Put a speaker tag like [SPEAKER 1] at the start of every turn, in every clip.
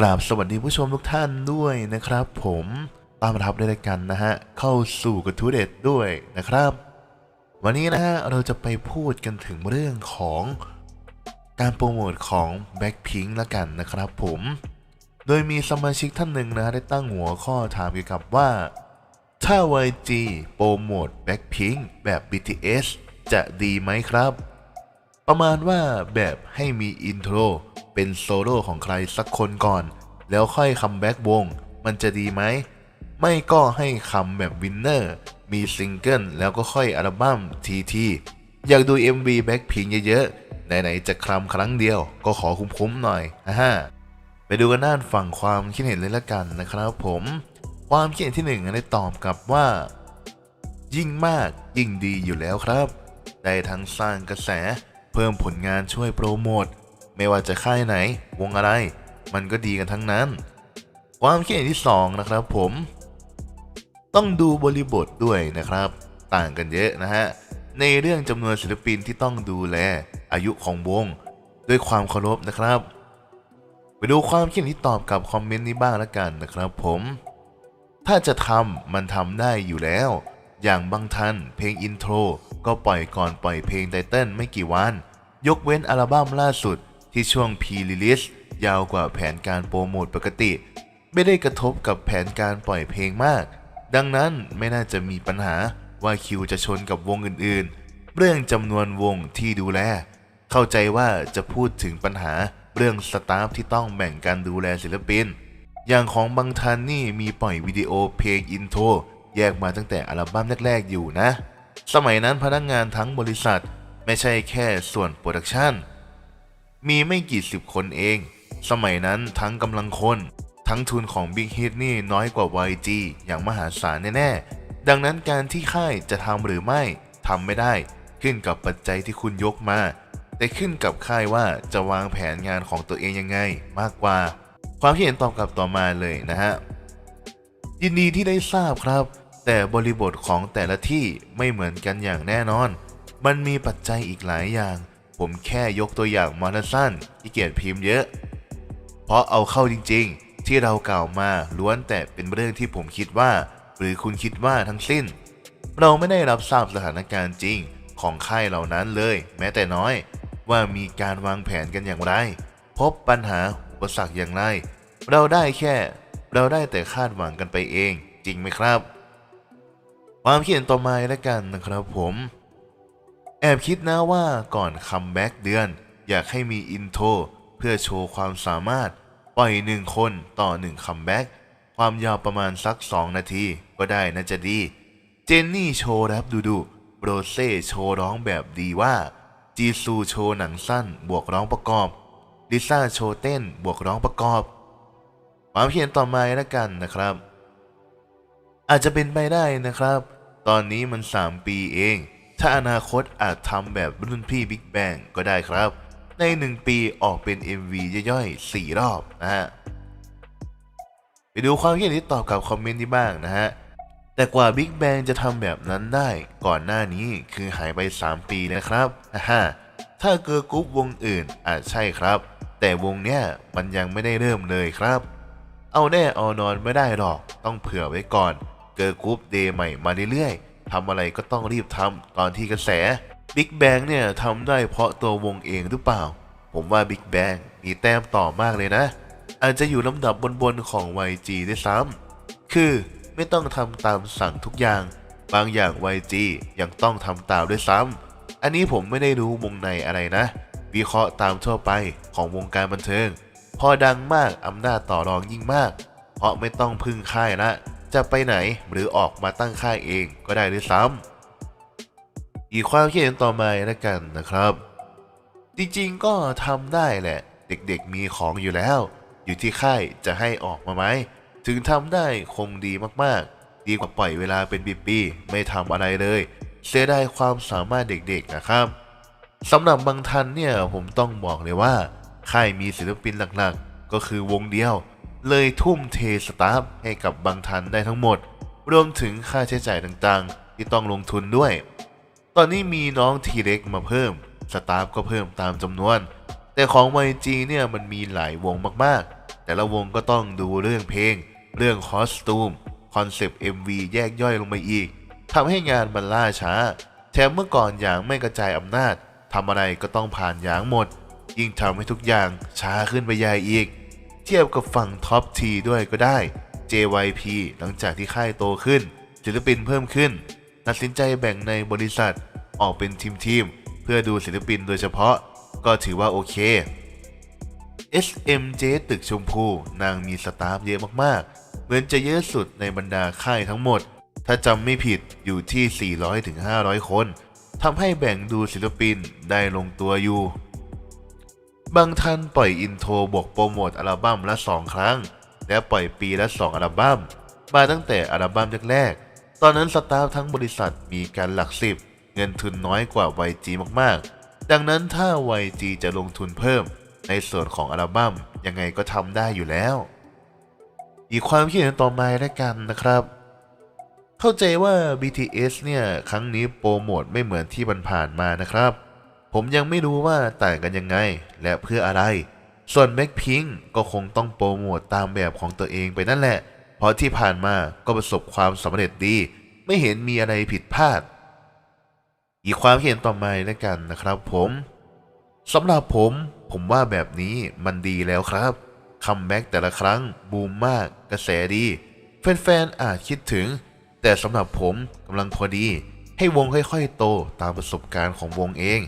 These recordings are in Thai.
[SPEAKER 1] กราบสวัสดีผู้ชมทุกท่านด้วยนะครับ ผมตามรับด้วยกันนะฮะ เข้าสู่กระทูเด็ดด้วยนะครับ วันนี้นะฮะ เราจะไปพูดกันถึงเรื่องของการโปรโมทของ Blackpink ละกันนะครับผม โดยมีสมาชิกท่านหนึ่งนะฮะ ได้ตั้งหัวข้อถามเกี่ยวกับว่า ถ้า YG โปรโมท Blackpink แบบ BTS จะดีไหมครับ ประมาณว่าแบบให้มีอินโทร เป็นโซโล่ของใครสักคนก่อน แล้วค่อยคัมแบ็กวง มันจะดีไหม ไม่ก็ให้คำแบบวินเนอร์ มีซิงเกิลแล้วก็ค่อยอัลบั้มทีทีอยากดู MV Blackpink เยอะๆ ไหนๆ จะคลำครั้งเดียว ก็ขอคุ้มๆหน่อยฮ่าๆไปดูกันด้านฝั่งความคิดเห็นเลยละกันนะครับผม ความคิดเห็นที่หนึ่งได้ตอบกลับว่า ยิ่งมากยิ่งดีอยู่แล้วครับ ได้ทั้งสร้างกระแส เพิ่มผลงานช่วยโปรโมท ไม่ว่าจะค่ายไหน วงอะไร มันก็ดีกันทั้งนั้น ความคิดเห็นที่สองนะครับผม ต้องดูบริบทด้วยนะครับ ต่างกันเยอะนะฮะ ในเรื่องจำนวนศิลปินที่ต้องดูแล อายุของวง ด้วยความเคารพนะครับ ไปดูความคิดเห็นที่ตอบกับคอมเมนต์นี้บ้างล้วกันนะครับผมถ้าจะทำมันทำได้อยู่แล้ว อย่างบางทันเพลงอินโทรก็ปล่อยก่อนปล่อยเพลงไตเติ้ลไม่กี่วัน ยกเว้นอัลบั้มล่าสุด ที่ช่วง P-Release ยาวกว่าแผนการโปรโมทปกติ ไม่ได้กระทบกับแผนการปล่อยเพลงมาก ดังนั้นไม่น่าจะมีปัญหาว่าคิวจะชนกับวงอื่นๆ เรื่องจำนวนวงที่ดูแล เข้าใจว่าจะพูดถึงปัญหาเรื่องสตาฟที่ต้องแบ่งการดูแลศิลปิน อย่างของบางทันนี่มีปล่อยวิดีโอเพลงอินโทรแยกมาตั้งแต่อัลบั้มแรกๆอยู่นะ สมัยนั้นพนักงานทั้งบริษัท ไม่ใช่แค่ส่วนโปรดักชัน มีไม่กี่สิบคนเอง สมัยนั้นทั้งกำลังคน ทั้งทุนของ Big Hit นี่น้อยกว่า YG อย่างมหาศาลแน่ๆ ดังนั้นการที่ค่ายจะทำหรือไม่ทำไม่ได้ ขึ้นกับปัจจัยที่คุณยกมา แต่ขึ้นกับค่ายว่าจะวางแผนงานของตัวเองยังไงมากกว่า ความคิดเห็นตอบกลับต่อมาเลยนะฮะ ยินดีที่ได้ทราบครับ แต่บริบทของแต่ละที่ไม่เหมือนกันอย่างแน่นอน มันมีปัจจัยอีกหลายอย่าง ผมแค่ยกตัวอย่างมาสั้นๆที่เกียจพิมพ์เยอะ เพราะเอาเข้าจริงๆ ที่เรากล่าวมาล้วนแต่เป็นเรื่องที่ผมคิดว่า หรือคุณคิดว่าทั้งสิ้น เราไม่ได้รับทราบสถานการณ์จริงของค่ายเหล่านั้นเลย แม้แต่น้อย ว่ามีการวางแผนกันอย่างไร พบปัญหาอุปสรรคอย่างไร เราได้แค่ เราได้แต่คาดหวังกันไปเอง จริงไหมครับ ความคิดเห็นต่อมาแล้วกันนะครับผม แอบคิดนะว่าก่อนคัมแบ็กเดือน อยากให้มีอินโทรเพื่อโชว์ความสามารถ ปล่อยหนึ่งคนต่อหนึ่งคัมแบ็กความยาวประมาณสัก2นาทีก็ได้น่าจะดี เจนนี่โชว์แรปดูดูโรเซ่โชว์ร้องแบบดีว่า จีซูโชว์หนังสั้นบวกร้องประกอบ ลิซ่าโชว์เต้นบวกร้องประกอบ ความเขียนต่อมาแล้วกันนะครับ อาจจะเป็นไปได้นะครับ ตอนนี้มัน 3 ปีเอง ถ้าอนาคตอาจทำแบบรุ่นพี่บิ๊กแบงก็ได้ครับ ใน 1 ปีออกเป็น MV ย่อยๆ 4 รอบนะฮะ ไปดูความคิดเห็นที่ตอบกับคอมเมนต์นี้บ้างนะฮะ แต่กว่า Big Bang จะทำแบบนั้นได้ ก่อนหน้านี้คือหายไป 3 ปีนะครับอ่าถ้าเกิร์ลกรุ๊ปวงอื่นอาจใช่ครับ แต่วงเนี้ยมันยังไม่ได้เริ่มเลยครับ เอาแน่เอานอนไม่ได้หรอก ต้องเผื่อไว้ก่อน เกิร์ลกรุ๊ปเดย์ใหม่มาเรื่อยๆ ทำอะไรก็ต้องรีบทำตอนที่กระแส Big Bang เนี่ยทำได้เพราะตัววงเองหรือเปล่า ผมว่า Big Bang มีแต้มต่อมากเลยนะ อาจจะอยู่ลำดับบนๆของ YG ด้วยซ้ำคือไม่ต้องทำตามสั่งทุกอย่าง บางอย่าง YG ยังต้องทำตามด้วยซ้ำอันนี้ผมไม่ได้รู้วงในอะไรนะ วิเคราะห์ตามทั่วไปของวงการบันเทิง พอดังมากอำนาจต่อรองยิ่งมาก เพราะไม่ต้องพึ่งค่ายละ จะไปไหนหรือออกมาตั้งค่ายเองก็ได้ด้วยซ้ำอีกความคิดเห็นต่อมาแล้วกันนะครับ จริงๆก็ทำได้แหละ เด็กๆมีของอยู่แล้ว อยู่ที่ค่ายจะให้ออกมาไหมถึงทำได้คงดีมากๆ ดีกว่าปล่อยเวลาเป็นปีๆไม่ทำอะไรเลย เสียดายความสามารถเด็กๆนะครับสำหรับบางทันเนี่ยผมต้องบอกเลยว่า ค่ายมีศิลปินหลักๆ ก็คือวงเดียว เลยทุ่มเทสตาฟให้กับบางทันได้ทั้งหมด รวมถึงค่าใช้จ่ายต่างๆ ที่ต้องลงทุนด้วย ตอนนี้มีน้องทีเล็กมาเพิ่ม สตาฟก็เพิ่มตามจำนวน แต่ของ YG เนี่ยมันมีหลายวงมากๆ แต่ละวงก็ต้องดูเรื่องเพลง เรื่องคอสตูม คอนเซปต์ MV แยกย่อยลงไปอีกทำให้งานมันล่าช้า แถมเมื่อก่อนอย่างไม่กระจายอำนาจทำอะไรก็ต้องผ่านอย่างหมด ยิ่งทำให้ทุกอย่างช้าขึ้นไปใหญ่อีก เทียบกับฝั่งท็อปทีด้วยก็ได้ JYP หลังจากที่ค่ายโตขึ้น ศิลปินเพิ่มขึ้น ตัดสินใจแบ่งในบริษัทออกเป็นทีมๆเพื่อดูศิลปินโดยเฉพาะ ก็ถือว่าโอเค SMJ ตึกชมพู นางมีสตาฟเยอะมากๆ เหมือนจะเยอะสุดในบรรดาค่ายทั้งหมด ถ้าจำไม่ผิดอยู่ที่ 400-500 คนทำให้แบ่งดูศิลปินได้ลงตัวอยู่ บางท่านปล่อยอินโทรบวกโปรโมทอัลบั้มละ 2 ครั้ง และปล่อยปีละ 2 อัลบั้ม มาตั้งแต่อัลบั้มแรกๆ ตอนนั้นสตาฟทั้งบริษัทมีการหลักสิบ เงินทุนน้อยกว่า YG มากๆ ดังนั้นถ้า YG จะลงทุนเพิ่ม ในส่วนของอัลบั้มยังไงก็ทำได้อยู่แล้ว อีกความคิดเห็นต่อมาแล้วกันนะครับ เข้าใจว่า BTS เนี่ยครั้งนี้โปรโมทไม่เหมือนที่ผ่านๆมานะครับ ผมยังไม่รู้ว่าต่างกันยังไงและเพื่ออะไร ส่วน Blackpink ก็คงต้องโปรโมทตามแบบของตัวเองไปนั่นแหละ เพราะที่ผ่านมาก็ประสบความสำเร็จดี ไม่เห็นมีอะไรผิดพลาด อีกความเห็นต่อมาแล้วกันนะครับผมสำหรับผม ผมว่าแบบนี้มันดีแล้วครับคัมแบ็กแต่ละครั้งบูมมาก กระแสดี แฟนๆอาจคิดถึง แต่สำหรับผมกำลังพอดี ให้วงค่อยๆ โตตามประสบการณ์ของวงเอง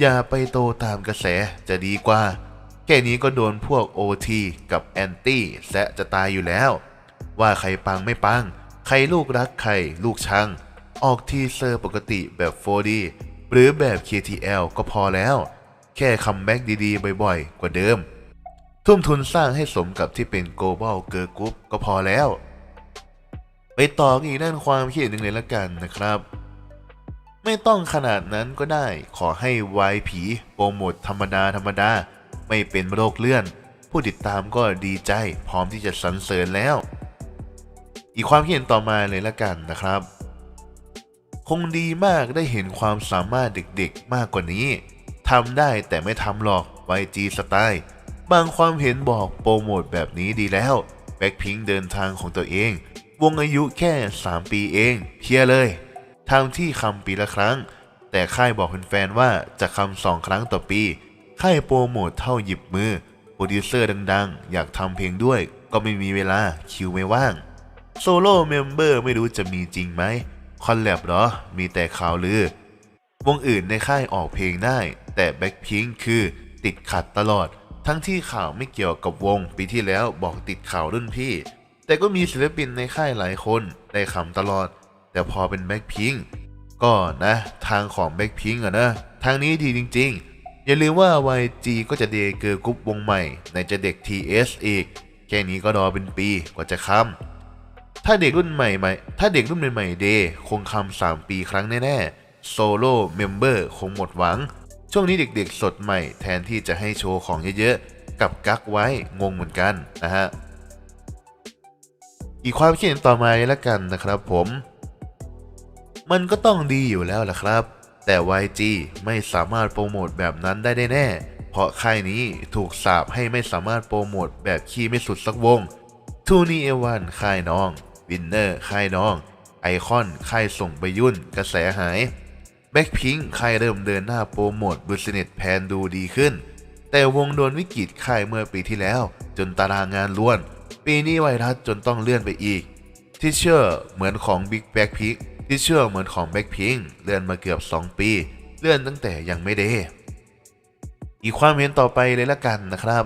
[SPEAKER 1] อย่าไปโตตามกระแสจะดีกว่า แค่นี้ก็โดนพวก OT กับแอนตี้แซะจะตายอยู่แล้ว ว่าใครปังไม่ปัง ใครลูกรักใครลูกชัง ออกทีเซอร์ปกติแบบ 4D หรือแบบ KTL ก็พอแล้ว แค่คัมแบ็กดีๆ บ่อยๆ กว่าเดิม ทุ่มทุนสร้างให้สมกับที่เป็น global girl group ก็พอแล้ว ไปต่อกันอีกด้านความคิดหนึ่งเลยละกันนะครับ ไม่ต้องขนาดนั้นก็ได้ ขอให้วายผีโปรโมทธรรมดาธรรมดา ไม่เป็นโรคเลื่อน ผู้ติดตามก็ดีใจพร้อมที่จะสรรเสริญแล้ว อีกความคิดเห็นต่อมาเลยละกันนะครับ คงดีมากได้เห็นความสามารถเด็กๆมากกว่านี้ทำได้แต่ไม่ทำหรอก YG สไตล์บางความเห็นบอกโปรโมทแบบนี้ดีแล้วแบ็คพิงเดินทางของตัวเอง วงอายุแค่ 3 ปีเองเพียเลย ทำที่คำปีละครั้ง แต่ค่ายบอกแฟนๆว่าจะคำสองครั้งต่อปี ค่ายโปรโมทเท่าหยิบมือ โปรดิวเซอร์ดังๆ อยากทำเพลงด้วย ก็ไม่มีเวลาคิวไม่ว่าง โซโล่เมมเบอร์ไม่รู้จะมีจริงไหมคอนแลบหรอ มีแต่ข่าวลือ วงอื่นในค่ายออกเพลงได้ แต่แบ็คพิงคือติดขัดตลอด ทั้งที่ข่าวไม่เกี่ยวกับวง ปีที่แล้วบอกติดข่าวรุ่นพี่ แต่ก็มีศิลปินในค่ายหลายคนได้คำตลอด แต่พอเป็นแบ็คพิงก็นะทางของแบ็คพิงอะนะทางนี้ดีจริง ๆ อย่าลืมว่า YG ก็จะเดเกอร์กรุ๊ปวงใหม่ในจะเด็ก TS อีก แค่นี้ก็รอเป็นปีกว่าจะค้ำถ้าเด็กรุ่นใหม่ใหม่ถ้าเด็กรุ่นใหม่ๆเดย์คงคำสามปีครั้งแน่ๆโซโล่เมมเบอร์คงหมดหวัง ช่วงนี้เด็กๆสดใหม่แทนที่จะให้โชว์ของเยอะๆกับกักไว้งงเหมือนกันนะฮะอีกความคิดเห็นต่อมาเลยละกันนะครับผม มันก็ต้องดีอยู่แล้วล่ะครับ แต่ YG ไม่สามารถโปรโมทแบบนั้นได้แน่ๆเพราะค่ายนี้ถูกสาปให้ไม่สามารถโปรโมทแบบขี้ไม่สุดสักวงทูนี่เอวันค่ายน้องวินเนอร์ค่ายน้อง ไอคอนค่ายส่งไปยุ่น กระแสหายแบ็คพิงค่ายเริ่มเดินหน้าโปรโมทบิสเนสแพนดูดีขึ้น แต่วงโดนวิกฤตค่ายเมื่อปีที่แล้ว จนตารางงานล้วน ปีนี้ไวรัสจนต้องเลื่อนไปอีกที่เชื่อเหมือนของ Big b a c k p i n k ที่เชื่อเหมือนของ Blackpink เลื่อนมาเกือบ 2 ปี เลื่อนตั้งแต่ยังไม่ได้ อีกความเห็นต่อไปเลยละกันนะครับ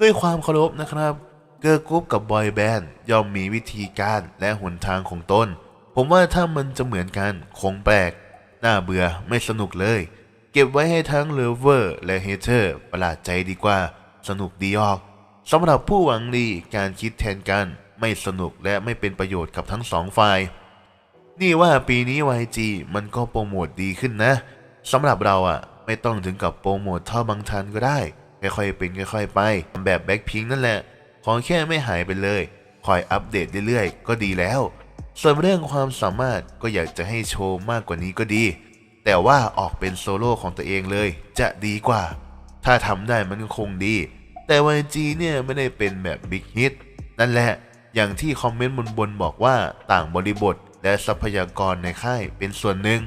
[SPEAKER 1] ด้วยความเคารพนะครับ เกิร์ลกรุ๊ปกับบอยแบนด์ย่อมมีวิธีการและหนทางของตน ผมว่าถ้ามันจะเหมือนกันคงแปลก น่าเบื่อไม่สนุกเลย เก็บไว้ให้ทั้งเลเวอร์และเฮเทอร์ประหลาดใจดีกว่า สนุกดีออกสำหรับผู้หวังดีการคิดแทนกัน ไม่สนุกและไม่เป็นประโยชน์กับทั้งสองฝ่าย นี่ว่าปีนี้ YG มันก็โปรโมทดีขึ้นนะสำหรับเราอะ่ะ ไม่ต้องถึงกับโปรโมทเท่าบางทันก็ได้ ค่อยๆเป็นค่อยๆไป แบบแบ็คพิงนั่นแหละ ขอแค่ไม่หายไปเลย คอยอัปเดตเรื่อยๆ ก็ดีแล้ว ส่วนเรื่องความสามารถก็อยากจะให้โชว์มากกว่านี้ก็ดี แต่ว่าออกเป็นโซโล่ของตัวเองเลย จะดีกว่า ถ้าทำได้มันคงดีแแต่ YG เนี่ยไม่ได้เป็นแบบบิ๊กฮิตนั่นแหละ อย่างที่คอมเมนต์บนๆบอกว่าต่างบริบท และทรัพยากรในค่ายเป็นส่วนหนึ่ง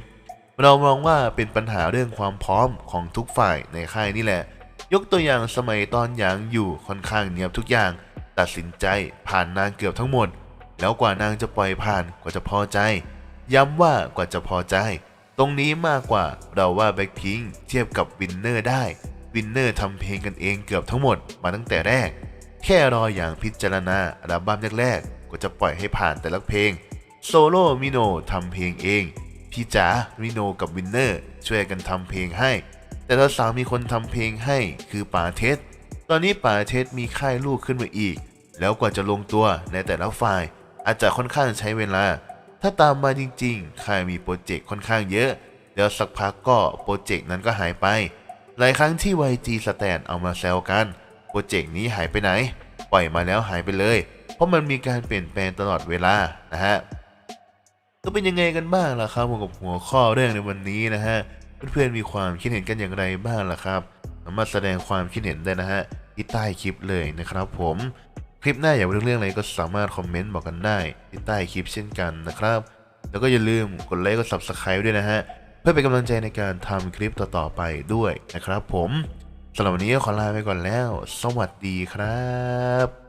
[SPEAKER 1] เรามองว่าเป็นปัญหาเรื่องความพร้อมของทุกฝ่ายในค่ายนี่แหละ ยกตัวอย่างสมัยตอนหยางอยู่ค่อนข้างเนียบทุกอย่าง ตัดสินใจผ่านนางเกือบทั้งหมด แล้วกว่านางจะปล่อยผ่านกว่าจะพอใจ ย้ำว่ากว่าจะพอใจ ตรงนี้มากกว่าเราว่าแบ็คพิงเทียบกับวินเนอร์ได้วินเนอร์ทำเพลงกันเองเกือบทั้งหมดมาตั้งแต่แรก แค่รออย่างพิจารณาอัลบั้มแรกๆกว่าจะปล่อยให้ผ่านแต่ละเพลง โซโล่มิโนทำเพลงเอง พี่จ๋ามิโนกับวินเนอร์ช่วยกันทำเพลงให้ แต่ละสาวมีคนทำเพลงให้คือป่าเทสตอนนี้ป่าเทสมีค่ายลูกขึ้นมาอีก แล้วกว่าจะลงตัวในแต่ละฝ่าย อาจจะค่อนข้างใช้เวลา ถ้าตามมาจริงๆ ค่ายมีโปรเจกต์ค่อนข้างเยอะเดี๋ยวสักพักก็โปรเจกต์นั้นก็หายไป หลายครั้งที่ YG สแตนเอามาแซวกัน โปรเจกต์นี้หายไปไหน ปล่อยมาแล้วหายไปเลย เพราะมันมีการเปลี่ยนแปลงตลอดเวลานะฮะ ก็เป็นยังไงกันบ้างล่ะครับผมกับหัวข้อเรื่องในวันนี้นะฮะเพื่อนๆมีความคิดเห็นกันอย่างไรบ้างล่ะครับสามารถแสดงความคิดเห็นได้นะฮะที่ใต้คลิปเลยนะครับ ผมคลิปหน้าอยากรู้เรื่องอะไรก็สามารถคอมเมนต์บอกกันได้ที่ใต้คลิปเช่นกันนะครับ แล้วก็อย่าลืมกดไลค์กด subscribe ด้วยนะฮะเพื่อเป็นกำลังใจในการทำคลิปต่อๆไปด้วยนะครับ ผมสำหรับวันนี้ขอลาไปก่อนแล้ว สวัสดีครับ